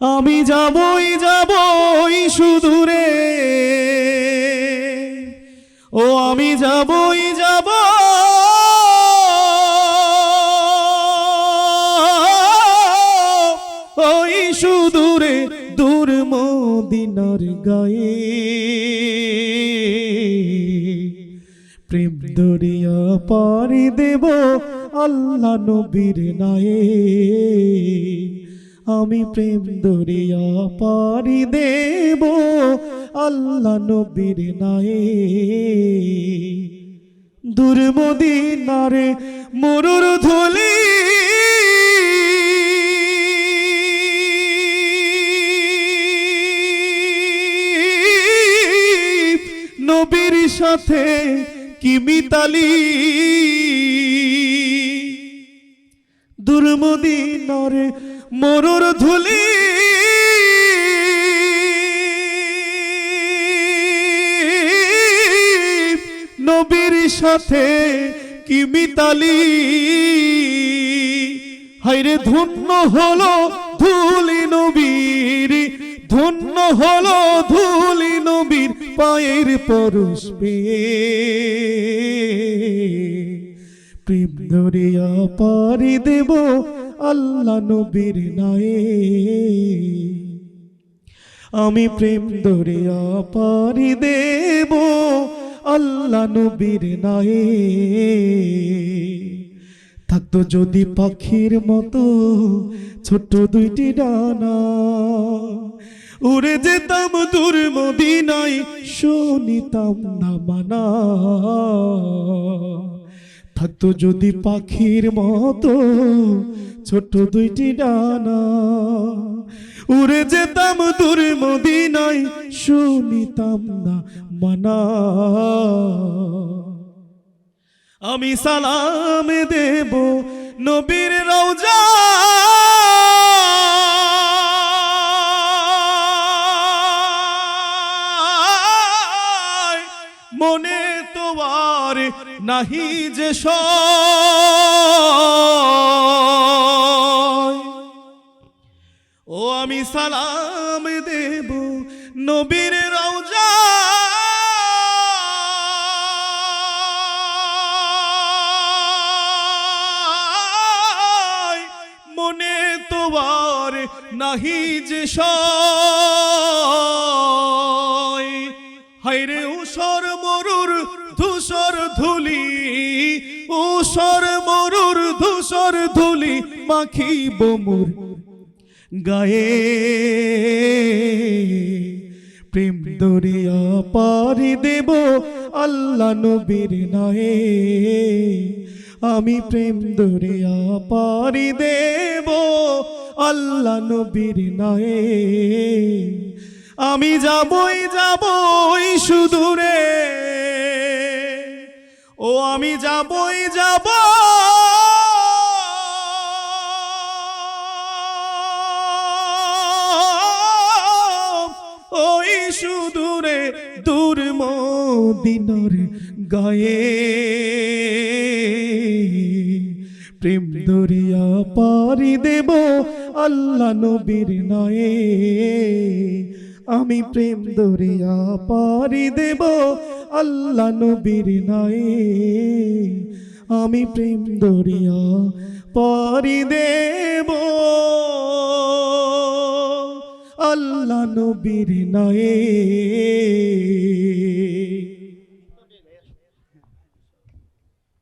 আমি যাবই যাবই সুদূরে। ও, আমি যাবই যাব ওই সুদূরে, দূর মদিনার গায়ে। প্রেম দরিয়া পারি দেব আল্লাহ নবীর নায়ে। আমি প্রেম দরিয়া পারি দেব আল্লাহ নবীর নায়ে। দূর মদিনারে মরুর ধুলি। নবীর সাথে কি মিতালি? দুর্মদিনারে মরুর ধুলি। নবীর সাথে কি মিতালি? হাইরে ধন্য হলো ধুলি নবীর, ধন্য হলো ধুলি নবীর পায়ের পরশ পেয়ে। প্রেম ধরিয়া পারি দেব আল্লাহ নবীর নায়ে। আমি প্রেম ধরিয়া পারি দেব আল্লাহ নবীর নায়ে। থাকতো যদি পাখির মতো ছোট্ট দুইটি ডানা। উড়ে যেতাম দূর মদিনায়, শুনিতাম না মানা। থাকতো যদি পাখির মতো ছোট দুইটি ডানা। উড়ে যেতাম দূর মদিনায়, শুনিতাম না মানা। আমি সালাম দেব নবীর রওজা। মনে তোমার নাহি যে ও আমি সালাম দেব নবীর রওজা। মনে তোমার নাহি যে হাইরে উসর মরুর ধূসর ধুলি উসর মরুর ধূসর ধুলি মাখিব মোর। গায়ে। প্রেম দরিয়া পারি দেব আল্লাহ নবীর নায়ে। আমি প্রেম দরিয়া পারি দেব আল্লাহ নবীর নয়ে। আমি যাবই যাবই সুদূরে। ও আমি যাবই যাব দূর মদিনার গায়ে। প্রেম দরিয়া পারি দেব আল্লাহ নবীর নায়ে। আমি প্রেম দরিয়া পারি দেব আল্লাহ নবীর নায়ে। আমি প্রেম দরিয়া পারি দেব। আল্লাহ নবীর নয়ে।